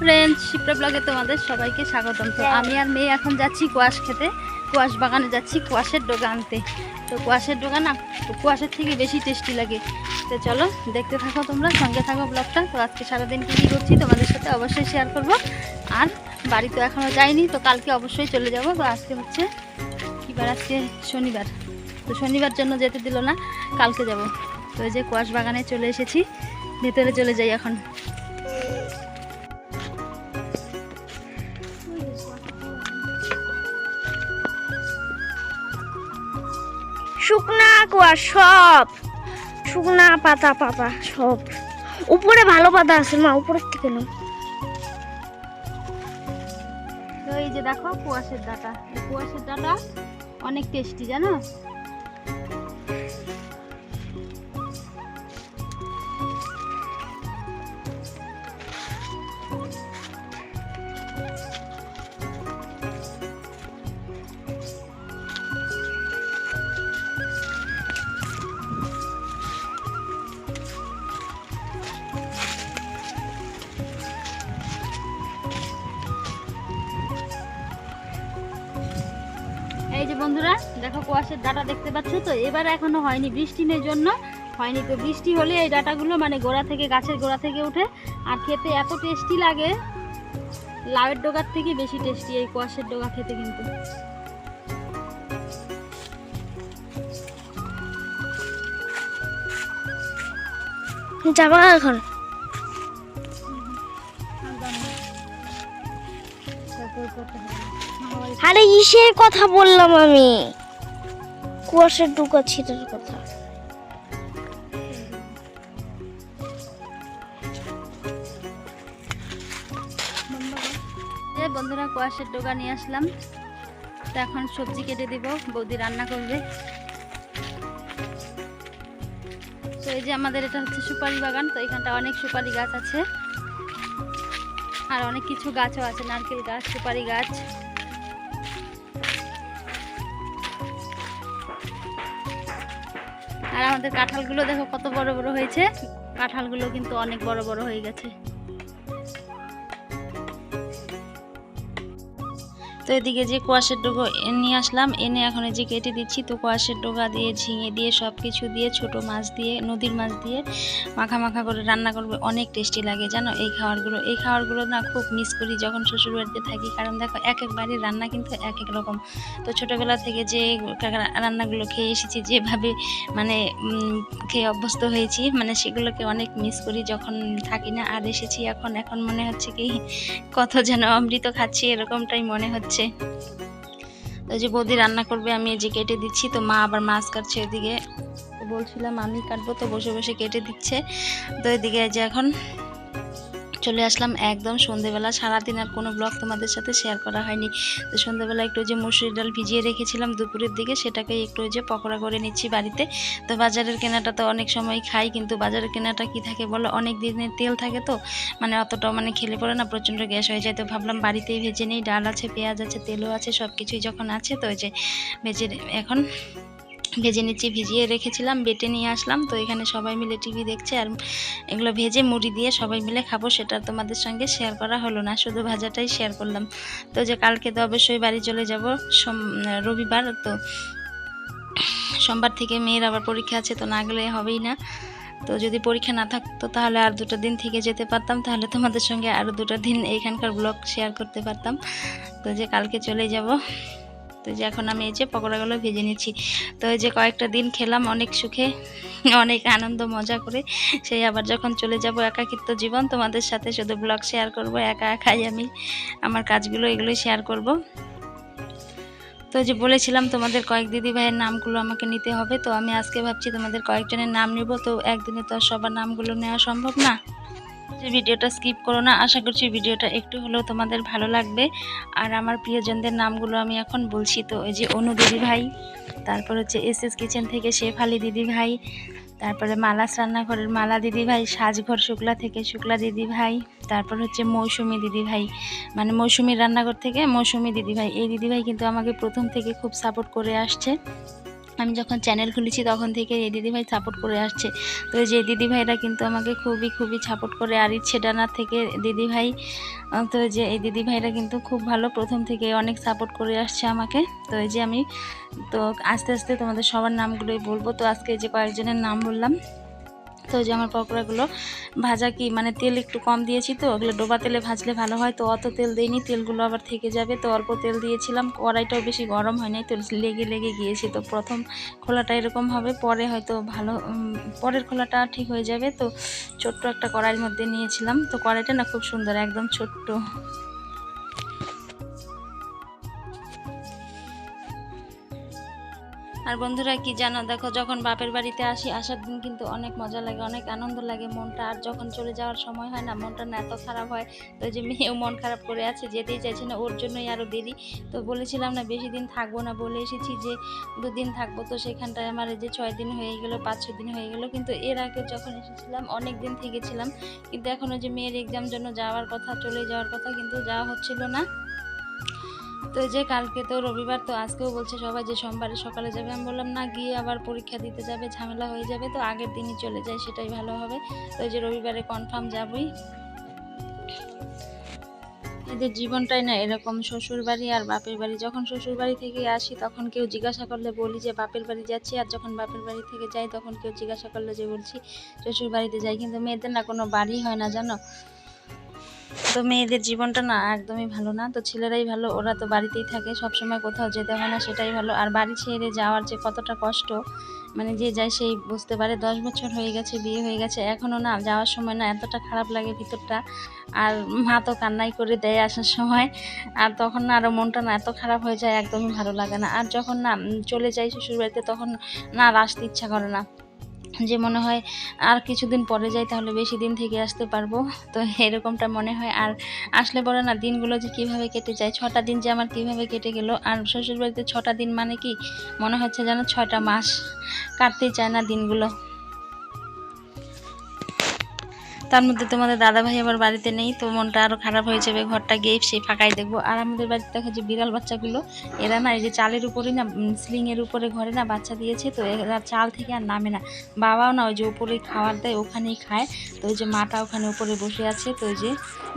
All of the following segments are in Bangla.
ফ্রেন্ডস শিপ্রা ব্লগে তোমাদের সবাইকে স্বাগতম। তো আমি আর মেয়ে এখন যাচ্ছি কোয়াশ খেতে। কোয়াশ বাগানে যাচ্ছি কোয়াশের ডোগা আনতে। তো কোয়াশের ডোগা না তো কোয়াশের থেকে বেশি টেস্টি লাগে। তো চলো দেখতে থাকো তোমরা সঙ্গে থাকো ব্লগটা তো আজকে সারাদিন কী কী করছি তোমাদের সাথে অবশ্যই শেয়ার করব। আর বাড়ি তো এখনও যাইনি তো কালকে অবশ্যই চলে যাব। তো আজকে হচ্ছে কিবার আজকে শনিবার। তো শনিবার জন্য যেতে দিল না কালকে যাব। তো এই যে কোয়াশ বাগানে চলে এসেছি ভেতরে চলে যাই এখন। শুকনা কুয়া সব। শুকনা পাতা পাতা সব। উপরে ভালো পাতা আছে মা, উপরের থেকে তো এই যে দেখো কুয়াশের ডাটা। কুয়াশের ডাটা অনেক টেস্টি জানো? বন্ধুরা, দেখো কুয়াশের ডাটা দেখতে পাচ্ছ তো? এবার এখনও হয়নি, বৃষ্টি নেই জন্য হয়নি তো। বৃষ্টি হলে এই ডাটাগুলো মানে গোড়া থেকে, গাছের গোড়া থেকে উঠে আর খেতে এত টেস্টি লাগে, লাউয়ের ডোগার থেকে বেশি টেস্টি এই কুয়াশের ডোগা খেতে কিন্তু। যাবা এখন? আরে ইসের কথা বললাম আমি। কুয়াশার ডুকা ছিটার কথা। বন্ধুরা, কুয়াশের ডোকা নিয়ে আসলাম। তো এখন সবজি কেটে দিব, বৌদি রান্না করবে। তো এই যে আমাদের এটা হচ্ছে সুপারি বাগান, তো এখানটা অনেক সুপারি গাছ আছে। আর অনেক কিছু গাছও আছে, নারকেল গাছ, সুপারি গাছ। আর আমাদের কাঁঠালগুলো দেখো কত বড় বড় হয়েছে। কাঁঠালগুলো কিন্তু অনেক বড় বড় হয়ে গেছে। তো এদিকে যে কোয়াশের ডোগা নিয়ে আসলাম, এনে এখন এই যে কেটে দিচ্ছি, তো কোয়াশের ডোগা দিয়ে, ঝিঙে দিয়ে সব কিছু দিয়ে, ছোট মাছ দিয়ে, নদীর মাছ দিয়ে মাখা মাখা করে রান্না করবে। অনেক টেস্টি লাগে, জানো? এই খাবারগুলো এই খাবারগুলো না খুব মিস করি যখন শ্বশুর বাড়িতে থাকি, কারণ দেখো, এক এক বাড়ির রান্না কিন্তু এক এক রকম। তো ছোটোবেলা থেকে যে রান্নাগুলো খেয়ে এসেছি, যেভাবে মানে খেয়ে অভ্যস্ত হয়েছি মানে সেগুলোকে অনেক মিস করি যখন থাকি না, আর এসেছি এখন এখন মনে হচ্ছে কি, কত যেন অমৃত খাচ্ছি, এরকমটাই মনে হচ্ছে। তো এই যে বৌদি রান্না করবে, আমি এই যে কেটে দিচ্ছি, তো মা আবার মাছ কাটছে এদিকে। বলছিলাম আমি কাটবো, তো বসে বসে কেটে দিচ্ছে। তো এদিকে যে এখন চলে আসলাম একদম সন্ধেবেলা। সারাদিন আর কোনো ব্লগ তোমাদের সাথে শেয়ার করা হয়নি। তো সন্ধেবেলা একটু যে মুসুরি ডাল ভিজিয়ে রেখেছিলাম দুপুরের দিকে, সেটাকে একটু যে পকোড়া করে নিচ্ছি বাড়িতে। তো বাজারের কেনাটা তো অনেক সময় খাই, কিন্তু বাজারের কেনাটা কি থাকে বলো? অনেক দিনের তেল থাকে তো মানে অতটা মানে খেলে পড়ে না, প্রচণ্ড গ্যাস হয়ে যায়। তো ভাবলাম বাড়িতেই ভেজে নিই, ডাল আছে, পেঁয়াজ আছে, তেলও আছে সব কিছুই যখন আছে তো ওই যে ভেজে এখন ভেজে নিচ্ছি, ভিজিয়ে রেখেছিলাম, বেটে নিয়ে আসলাম। তো এখানে সবাই মিলে টিভি দেখছে আর এগুলো ভেজে মুড়ি দিয়ে সবাই মিলে খাব, সেটা তোমাদের সঙ্গে শেয়ার করা হলো না, শুধু ভাজাটাই শেয়ার করলাম। তো যে কালকে তো অবশ্যই বাড়ি চলে যাব রবিবার, তো সোমবার থেকে মেয়ের আবার পরীক্ষা আছে, তো না গেলে হবেই না। তো যদি পরীক্ষা না থাকতো তাহলে আর দুটো দিন থেকে যেতে পারতাম, তাহলে তোমাদের সঙ্গে আরও দুটো দিন এইখানকার ব্লগ শেয়ার করতে পারতাম। তো যে কালকে চলে যাব। তো যে এখন আমি এই যে পকোড়াগুলো ভেজে নিচ্ছি। তো এই যে কয়েকটা দিন খেলাম অনেক সুখে, অনেক আনন্দ, মজা করে। সেই আবার যখন চলে যাব একাকিত্ব জীবন, তোমাদের সাথে শুধু ব্লগ শেয়ার করব, একা একাই আমি আমার কাজগুলো এগুলোই শেয়ার করব। তো যে বলেছিলাম তোমাদের কয়েক দিদি ভাইয়ের নামগুলো আমাকে নিতে হবে, তো আমি আজকে ভাবছি তোমাদের কয়েকজনের নাম নিব, তো একদিনে তো সবার নামগুলো নেওয়া সম্ভব না। যে ভিডিওটা স্কিপ করো না, আশা করছি ভিডিওটা একটু হলেও তোমাদের ভালো লাগবে। আর আমার প্রিয়জনদের নামগুলো আমি এখন বলছি, তো ওই যে অনু দিদি ভাই, তারপর হচ্ছে এস এস কিচেন থেকে শেফ আলী দিদি ভাই, তারপরে মালাস রান্নাঘরের মালা দিদি ভাই, সাজঘর শুক্লা থেকে শুক্লা দিদি ভাই, তারপর হচ্ছে মৌসুমি দিদি ভাই। মানে মৌসুমির রান্নাঘর থেকে মৌসুমি দিদি ভাই। এই দিদি ভাই কিন্তু আমাকে প্রথম থেকে খুব সাপোর্ট করে আসছে। আমি যখন চ্যানেল খুলেছি তখন থেকে এই দিদিভাই সাপোর্ট করে আসছে। তো যে দিদিভাইরা কিন্তু আমাকে খুবই খুবই সাপোর্ট করে। আর ইচ্ছে ডানার থেকে দিদিভাই তো যে এই দিদিভাইরা কিন্তু খুব ভালো প্রথম থেকে অনেক সাপোর্ট করে আসছে আমাকে। তো এই যে আমি, তো আস্তে আস্তে তোমাদের সবার নামগুলোই বলব। তো আজকে যে কয়েকজনের নাম বললাম তো যে আমার পকোড়াগুলো ভাজা কি মানে তেল একটু কম দিয়েছি তো, ওগুলো ডোবা তেলে ভাজলে ভালো হয়। তো অত তেল দিইনি, তেলগুলো আবার থেকে যাবে। তো অল্প তেল দিয়েছিলাম, কড়াইটাও বেশি গরম হয় নাই তো লেগে লেগে গিয়েছে। তো প্রথম খোলাটা এরকম হবে, পরে হয়তো ভালো পরের খোলাটা ঠিক হয়ে যাবে। তো ছোট্ট একটা কড়াইয়ের মধ্যে নিয়েছিলাম। তো কড়াইটা না খুব সুন্দর, একদম ছোট্ট। আর বন্ধুরা কি জানো, দেখো যখন বাপের বাড়িতে আসি, আসার দিন কিন্তু অনেক মজা লাগে, অনেক আনন্দ লাগে মনটা। আর যখন চলে যাওয়ার সময় হয় না, মনটা না এত খারাপ হয়, তো যে মেয়েও মন খারাপ করে আছে, যেতেই চাইছে না, ওর জন্যই আরও দেরি। তো বলেছিলাম না, বেশি দিন থাকব না বলে এসেছি যে, দুদিন থাকব তো সেখানটায়। আমার যে ছয় দিন হয়ে গেলো, পাঁচ ছ দিন হয়ে গেলো, কিন্তু এর আগে যখন এসেছিলাম, অনেক দিন থেকেছিলাম, কিন্তু এখনও যে মেয়ের এক্সাম জন্য যাওয়ার কথা, চলে যাওয়ার কথা, কিন্তু যাওয়া হচ্ছিল না। তো যে কালকে তো রবিবার, তো আজকেও বলছে সবাই যে সোমবারে সকালে যাবে। আমি বললাম, না, গিয়ে আবার পরীক্ষা দিতে যাবে, ঝামেলা হয়ে যাবে, তো আগের দিনই চলে যায় সেটাই ভালো হবে। তো যে রবিবারে কনফার্ম যাবই। এদের জীবনটাই না এরকম শ্বশুর বাড়ি আর বাপের বাড়ি। যখন শ্বশুর বাড়ি থেকে আসি, তখন কেউ জিজ্ঞাসা করলে বলি যে, বাপের বাড়ি যাচ্ছি? আর যখন বাপের বাড়ি থেকে যাই, তখন কেউ জিজ্ঞাসা করলে যে, বলছি, শ্বশুর বাড়িতে যাই। কিন্তু মেয়েদের না কোনো বাড়ি হয় না, জানো? তো মেয়েদের জীবনটা না একদমই ভালো না। তো ছেলেরাই ভালো, ওরা তো বাড়িতেই থাকে সব সময় কোথাও যেতে হয় না, সেটাই ভালো। আর বাড়ি ছেড়ে যাওয়ার যে কতটা কষ্ট মানে যে যায় সেই বুঝতে পারে, দশ বছর হয়ে গেছে, বিয়ে হয়ে গেছে এখনও না যাওয়ার সময় না এতটা খারাপ লাগে ভিতরটা। আর মা তো কান্নাই করে দেয় আসার সময়, আর তখন না আরও মনটা না এত খারাপ হয়ে যায়, একদমই ভালো লাগে না। আর যখন না চলে যাই শ্বশুরবাড়িতে, তখন না আর আসতে ইচ্ছা করে না। যে মনে হয় আর কিছুদিন পরে যাই তাহলে বেশি দিন থেকে আসতে পারব। তো এরকমটা মনে হয়। আর আসলে বলে না, দিনগুলো যে কীভাবে কেটে যায়, ছটা দিন যে আমার কীভাবে কেটে গেল, আর শ্বশুরবাড়িতে ছটা দিন মানে কি? মনে হচ্ছে যেন ছটা মাস কাটতেই চায় না দিনগুলো। তার মধ্যে তোমাদের দাদা ভাই আবার বাড়িতে নেই, তো মনটা আরও খারাপ হয়ে যাবে, ঘরটা গিয়ে সেই ফাঁকাই দেখব। আর আমাদের বাড়িতে দেখা যে বিড়াল বাচ্চাগুলো, এরা না এই যে চালের উপরেই না স্লিংয়ের উপরে ঘরে না বাচ্চা দিয়েছে, তো এরা চাল থেকে আর নামে না। বাবাও না ওই যে উপরেই খাওয়ার দেয়, ওখানেই খায়, তো ওই যে মাটা ওখানে উপরে বসে আছে, তো ওই যে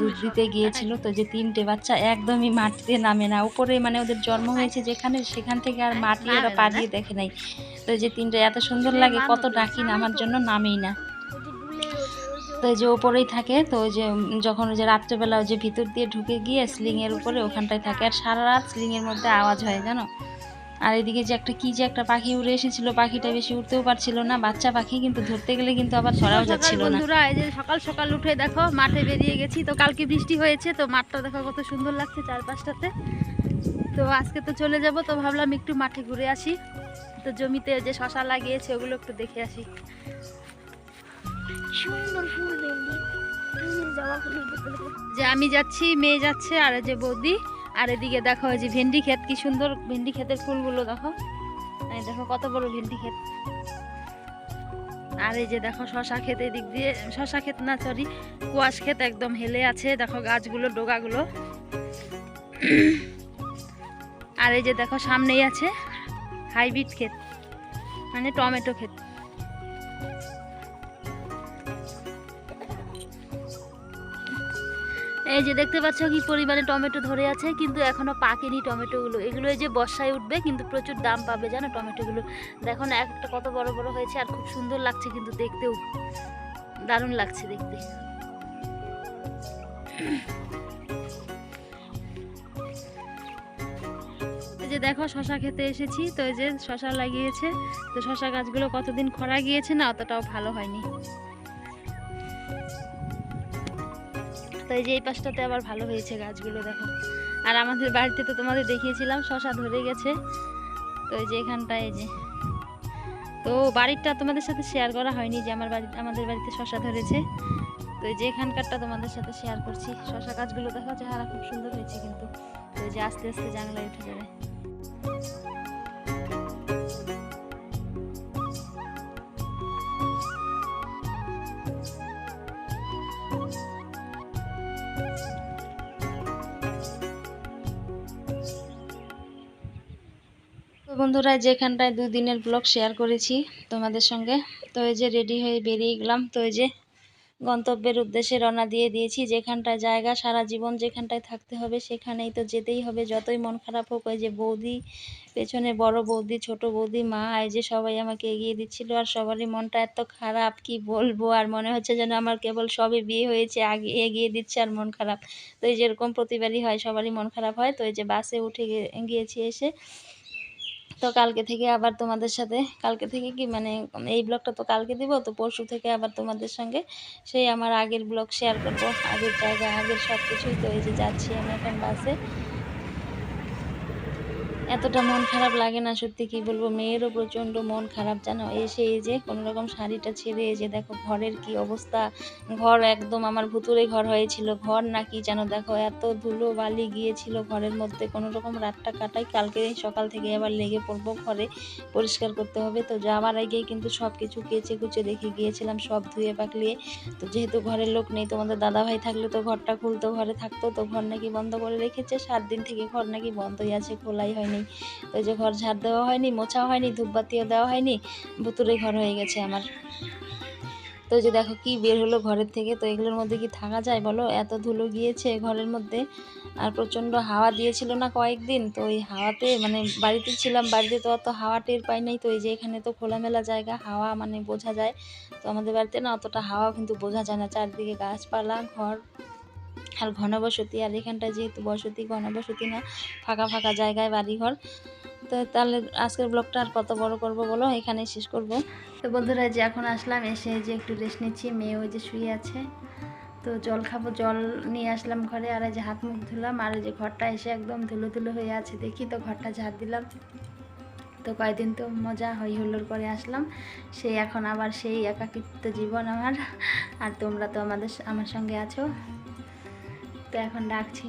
দুধ দিতে গিয়েছিল, তো যে তিনটে বাচ্চা একদমই মাটিতে নামে না। উপরে মানে ওদের জন্ম হয়েছে যেখানে, সেখান থেকে আর মাটি ওরা পা দিয়ে দেখে নাই। তো যে তিনটে, এত সুন্দর লাগে, কত ডাকি না, আমার জন্য নামেই না। এই যে ওপরেই থাকে তো ওই যে যখন ওই যে রাত্রেবেলা ওই যে ভিতর দিয়ে ঢুকে গিয়ে স্লিংয়ের উপরে ওখানটায় থাকে আর সারা রাত স্লিংয়ের মধ্যে আওয়াজ হয় জানো? আর এদিকে যে একটা কি যে একটা পাখি উড়ে এসেছিল পাখিটা বেশি উঠতেও পারছিল না বাচ্চা পাখি কিন্তু ধরতে গেলে কিন্তু আবার ধরাও যাচ্ছিল না। বন্ধুরা এই যে সকাল সকাল উঠে দেখো মাঠে বেরিয়ে গেছি তো কালকে বৃষ্টি হয়েছে তো মাঠটা দেখো কত সুন্দর লাগছে চারপাশটাতে। তো আজকে তো চলে যাব তো ভাবলাম একটু মাঠে ঘুরে আসি তো জমিতে যে শশা লাগিয়েছে ওগুলো একটু দেখে আসি। যে আমি যাচ্ছি, মেয়ে যাচ্ছে, আর যে বৌদি। আর এদিকে দেখো যে ভেন্ডি ক্ষেত, কি সুন্দর ভেন্ডি ক্ষেতের ফুলগুলো দেখো। দেখো কত বড় ভেন্ডি ক্ষেত। আর এই যে দেখো শশা ক্ষেত এদিক দিয়ে, শশা ক্ষেত না সরি কুয়াশ ক্ষেত একদম হেলে আছে। দেখো গাছগুলো, ডোগাগুলো। আর এই যে দেখো সামনেই আছে হাইব্রিড ক্ষেত মানে টমেটো ক্ষেত। এই যে দেখতে পাচ্ছ কি পরিমাণে টমেটো ধরে আছে, কিন্তু এখনও পাকেনি টমেটোগুলো। এগুলো এই যে বর্ষায় উঠবে, কিন্তু প্রচুর দাম পাবে, জানো টমেটোগুলো? দেখো না, একটা কত বড় বড় হয়েছে, আর খুব সুন্দর লাগছে কিন্তু দেখতেও। দারুণ লাগছে দেখতে। যে দেখো, শশা খেতে এসেছি, তো এই যে শশা লাগিয়েছে। তো শশা গাছগুলো কতদিন খরা গিয়েছে না, অতটাও ভালো হয়নি। তো এই যে এই পাশটাতে আবার ভালো হয়েছে গাছগুলো, দেখো। আর আমাদের বাড়িতে তো তোমাদের দেখিয়েছিলাম, শশা ধরে গেছে। তো এই যে এখানটায় যে। তো বাড়িটা তোমাদের সাথে শেয়ার করা হয়নি যে আমার বাড়ি আমাদের বাড়িতে শশা ধরেছে। তো এই যে এখানকারটা তোমাদের সাথে শেয়ার করছি। শশা গাছগুলো দেখো, চেহারা খুব সুন্দর হয়েছে কিন্তু। তো যে আস্তে আস্তে জানলায় উঠে যাবে। তো বন্ধুরা যেখানটায় দুদিনের ব্লগ শেয়ার করেছি তোমাদের সঙ্গে। তো এই যে রেডি হয়ে বেরিয়ে গেলাম। তো এই যে গন্তব্যের উদ্দেশ্যে রওনা দিয়ে দিয়েছি। যেখানটায় জায়গা, সারা জীবন যেখানটায় থাকতে হবে সেখানেই তো যেতেই হবে। যতই মন খারাপ হোক, ওই যে বৌদি, পেছনে বড় বৌদি, ছোট বৌদি, মা, এই যে সবাই আমাকে এগিয়ে দিচ্ছিল আর সবারই মনটা এত খারাপ, কি বলব? আর মনে হচ্ছে যেন আমার কেবল সবে বিয়ে হয়েছে, আগে এগিয়ে দিচ্ছে আর মন খারাপ। তো এই যেরকম প্রতিবারই হয়, সবারই মন খারাপ হয়। তো এই যে বাসে উঠে গিয়েছি এসে। তো কালকে থেকে আবার তোমাদের সাথে, কালকে থেকে কি মানে এই ব্লগটা তো কালকে দিব, তো পরশু থেকে আবার তোমাদের সঙ্গে সেই আমার আগের ব্লগ শেয়ার করব। আগের জায়গা, আগের সব কিছুই তো এই যে যাচ্ছি আমি এখন বাসে। এতটা মন খারাপ লাগে না, সত্যি কি বলব? মেয়েরও প্রচণ্ড মন খারাপ, জানো? এসে এই যে কোনো রকম শাড়িটা ছেড়ে যে দেখো ঘরের কি অবস্থা। ঘর একদম আমার ভুতুরে ঘর হয়েছিল। ঘর নাকি যেন দেখো এত ধুলো বালি গিয়েছিল ঘরের মধ্যে। কোনো রকম রাতটা কাটাই, কালকে সকাল থেকে আবার লেগে পড়ব ঘরে। পরিষ্কার করতে হবে। তো যাওয়ার আগে কিন্তু সব কিছু কেচে কুচে রেখে গিয়েছিলাম সব ধুয়ে পাকলিয়ে। তো যেহেতু ঘরের লোক নেই, তোমাদের দাদাভাই থাকলে তো ঘরটা খুলতো, ঘরে থাকতো। তো ঘর নাকি বন্ধ করে রেখেছে। সাত দিন থেকে ঘর নাকি বন্ধই আছে, খোলাই হয়নি। এই যে ঘর ঝাড় দেওয়া হয়নি, মোছাও হয়নি ধূপবাতিও দেওয়া হয়নি ভুতুরে ঘর হয়ে গেছে আমার। তো যে দেখো কি বের হলো ঘরের থেকে, তো এগুলোর মধ্যে কি থাকা যায় বলো? এত ধুলো গিয়েছে ঘরের মধ্যে, আর প্রচণ্ড হাওয়া দিয়েছিল না কয়েকদিন, তো ওই হাওয়াতে মানে বাড়িতে ছিলাম, বাড়িতে তো অত হাওয়া টের পাই নাই, তো এই যে এখানে তো খোলামেলা জায়গা, হাওয়া মানে বোঝা যায়। তো আমাদের বাড়িতে না অতটা হাওয়া কিন্তু বোঝা যায় না, চারদিকে গাছপালা, ঘর। আর ঘনবসতি, আর এখানটা যেহেতু বসতি, ঘনবসতি না, ফাঁকা ফাঁকা জায়গায় বাড়িঘর। তো তাহলে আজকের ব্লগটা আর কত বড় করব বলো? এখানেই শেষ করব। তো বন্ধুরা যে এখন আসলাম, এসে যে একটু রেস্ট নিচ্ছি। মেয়ে ওই যে শুয়ে আছে। তো জল খাব, জল নিয়ে আসলাম ঘরে, আর যে হাত মুখ ধুলাম, আর যে ঘরটা এসে একদম ধুলো ধুলো হয়ে আছে। দেখি তো ঘরটা ঝাড় দিলাম। তো কয়েকদিন তো মজা হই হুল্লোড় করে আসলাম। সেই এখন আবার সেই একাকিত্ব জীবন আমার। আর তোমরা তো আমাদের, আমার সঙ্গে আছো। তো এখন ডাকছি